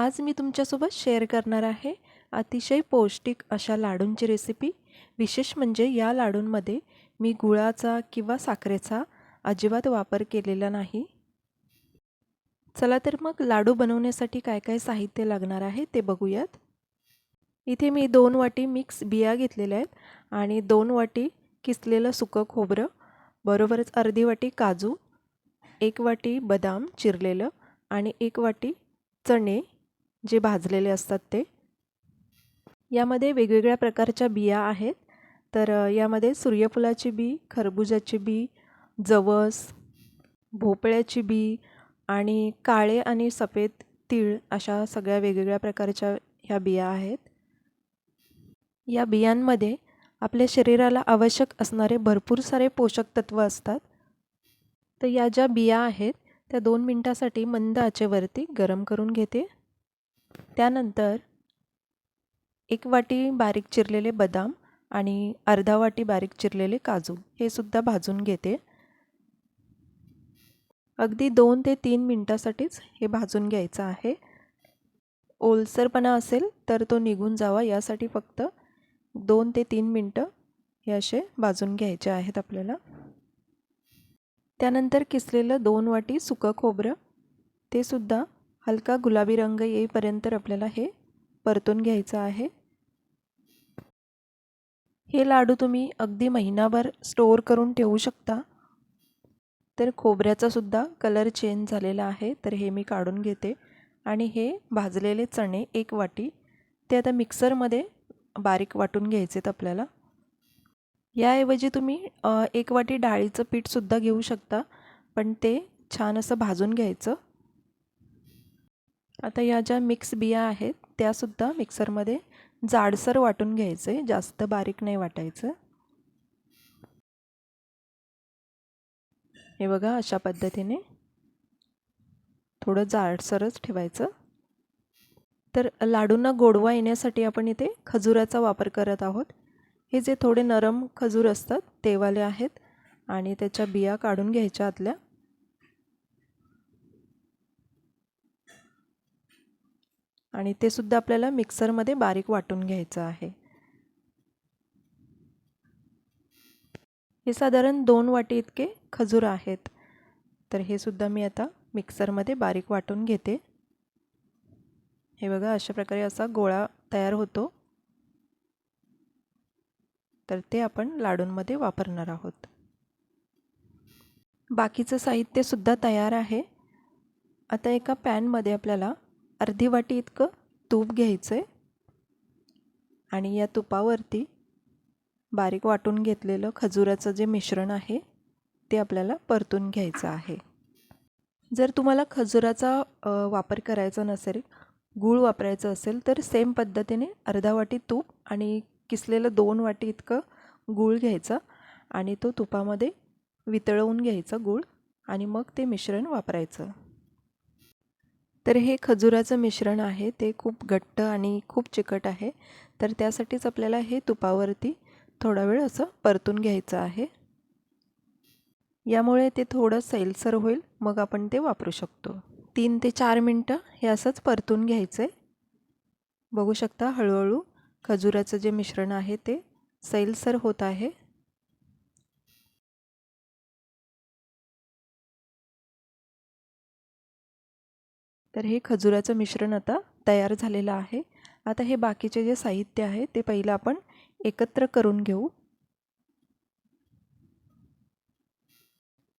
आज मी तुमच्यासोबत शेअर करणार आहे अतिशय पौष्टिक अशा लाडूंची रेसिपी विशेष म्हणजे या लाडूंमध्ये मी गुळाचा किंवा साखरेचा अजिबात वापर केलेला नाही. चला तर मग लाडू बनवण्यासाठी काय काय साहित्य लागणार आहे ते बघूयात. इथे मी दोन वाटी मिक्स बिया घेतलेल्या आहेत आणि दोन वाटी किसलेलं सुकं खोबरं बरोबरच अर्धी वाटी काजू एक वाटी बदाम चिरलेलं आणि एक वाटी चणे जे भाजलेले असतात ते. यामध्ये वेगवेगळ्या प्रकारच्या बिया आहेत. तर यामध्ये सूर्यफुलाची बी खरबुजाची बी जवस भोपळ्याची बी आणि काळे आणि सफेद तीळ अशा सगळ्या वेगवेगळ्या प्रकारच्या ह्या बिया आहेत. या बियांमध्ये आपल्या शरीराला आवश्यक असणारे भरपूर सारे पोषक तत्व असतात. तर या ज्या बिया आहेत त्या दोन मिनटासाठी मंद आचेवरती गरम करून घेते. त्यानंतर एक वाटी बारीक चिरलेले बदाम आणि अर्धा वाटी बारीक चिरलेले काजू हे सुद्धा भाजून घेते. अगदी दोन ते तीन मिनटासाठीच हे भाजून घ्यायचं आहे. ओलसरपणा असेल तर तो निघून जावा यासाठी फक्त दोन ते तीन मिनटं हे असे भाजून घ्यायचे आहेत आपल्याला. त्यानंतर किसलेलं दोन वाटी सुकं खोबरं ते सुद्धा हलका गुलाबी रंग येईपर्यंत आपल्याला हे परतून घ्यायचं आहे. हे लाडू तुम्ही अगदी महिनाभर स्टोअर करून ठेवू शकता. तर खोबऱ्याचा सुद्धा कलर चेंज झालेला आहे तर हे मी काढून घेते. आणि हे भाजलेले चणे एक वाटी ते आता मिक्सरमध्ये बारीक वाटून घ्यायचेत आपल्याला. याऐवजी तुम्ही एक वाटी डाळीचं पीठसुद्धा घेऊ शकता पण ते छान असं भाजून घ्यायचं. आता या ज्या मिक्स बिया आहेत त्यासुद्धा मिक्सरमध्ये जाडसर वाटून घ्यायचं आहे जास्त बारीक नाही वाटायचं. हे बघा अशा पद्धतीने थोडं जाडसरच ठेवायचं. तर लाडूंना गोडवा येण्यासाठी आपण इथे खजुराचा वापर करत आहोत. हे जे थोडे नरम खजूर असतात तेवाले आहेत आणि त्याच्या बिया काढून घ्यायच्या आतल्या. आणि ते सुद्धा आपल्याला मिक्सरमध्ये बारीक वाटून घ्यायचं आहे. हे साधारण दोन वाटी इतके खजूर आहेत. तर हे सुद्धा मी आता मिक्सरमध्ये बारीक वाटून घेते. हे बघा अशा प्रकारे असा गोळा तयार होतो. तर ते आपण लाडूंमध्ये वापरणार आहोत. बाकीचं साहित्य सुद्धा तयार आहे. आता एका पॅनमध्ये आपल्याला अर्धी वाटी इतकं तूप घ्यायचं आहे आणि या तुपावरती बारीक वाटून घेतलेलं खजुराचं जे मिश्रण आहे ते आपल्याला परतून घ्यायचं आहे. जर तुम्हाला खजुराचा वापर करायचा नसेल गूळ वापरायचं असेल तर सेम पद्धतीने अर्धा वाटी तूप आणि किसलेलं दोन वाटी इतकं गूळ घ्यायचं आणि तो तुपामध्ये वितळवून घ्यायचं गूळ आणि मग ते मिश्रण वापरायचं. तर हे खजुराचं मिश्रण आहे ते खूप घट्ट आणि खूप चिकट आहे. तर त्यासाठीच आपल्याला हे तुपावरती थोडा वेळ असं परतून घ्यायचं आहे. यामुळे ते थोडं सैलसर होईल मग आपण ते वापरू शकतो. तीन ते चार मिनटं हे असंच परतून घ्यायचं आहे बघू शकता हळूहळू खजुराचं जे मिश्रण आहे ते सैलसर होत आहे. तर हे खजुराचं मिश्रण आता तयार झालेलं आहे. आता हे बाकीचे जे साहित्य आहे ते पहिलं आपण एकत्र करून घेऊ.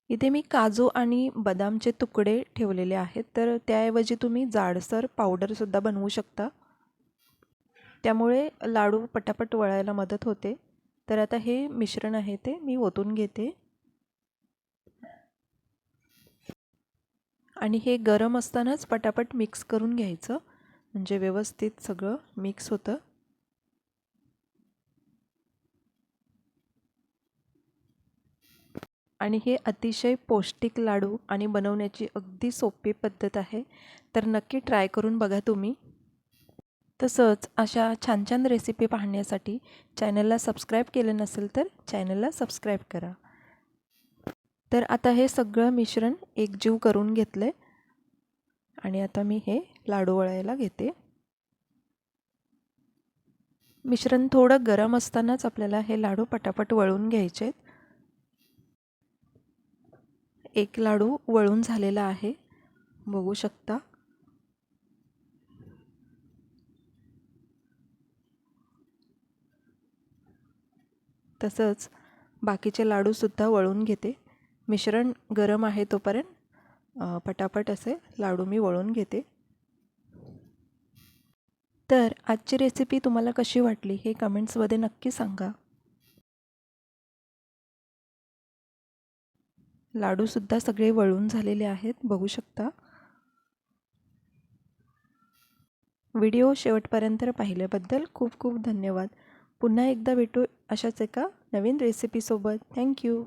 इथे मी काजू आणि बदामचे तुकडे ठेवलेले आहेत. तर त्याऐवजी तुम्ही जाडसर पावडरसुद्धा बनवू शकता. त्यामुळे लाडू पटापट वळायला मदत होते. तर आता हे मिश्रण आहे ते मी ओतून घेते. आणि हे गरम असतानाच पटापट मिक्स करून घ्यायचं. म्हणजे व्यवस्थित सगळं मिक्स होतं. आणि हे अतिशय पौष्टिक लाडू आणि बनवण्याची अगदी सोपी पद्धत आहे. तर नक्की ट्राय करून बघा तुम्ही. तसंच अशा छान छान रेसिपी पाहण्यासाठी चॅनलला सबस्क्राईब केलं नसेल तर चॅनलला सबस्क्राईब करा. तर आता हे सगळं मिश्रण एकजीव करून घेतलं आहे आणि आता मी हे लाडू वळायला घेते. मिश्रण थोडं गरम असतानाच आपल्याला हे लाडू पटापट वळून घ्यायचे आहेत. एक लाडू वळून झालेला आहे. बघू शकता. तसंच बाकीचे लाडूसुद्धा वळून घेते. मिश्रण गरम आहे तोपर्यंत पटापट असे लाडू मी वळून घेते. तर आजची रेसिपी तुम्हाला कशी वाटली हे कमेंट्समध्ये नक्की सांगा. लाडूसुद्धा सगळे वळून झालेले आहेत बघू शकता. व्हिडिओ शेवटपर्यंत पाहिल्याबद्दल खूप खूप धन्यवाद. पुन्हा एकदा भेटू अशाच एका नवीन रेसिपीसोबत थँक्यू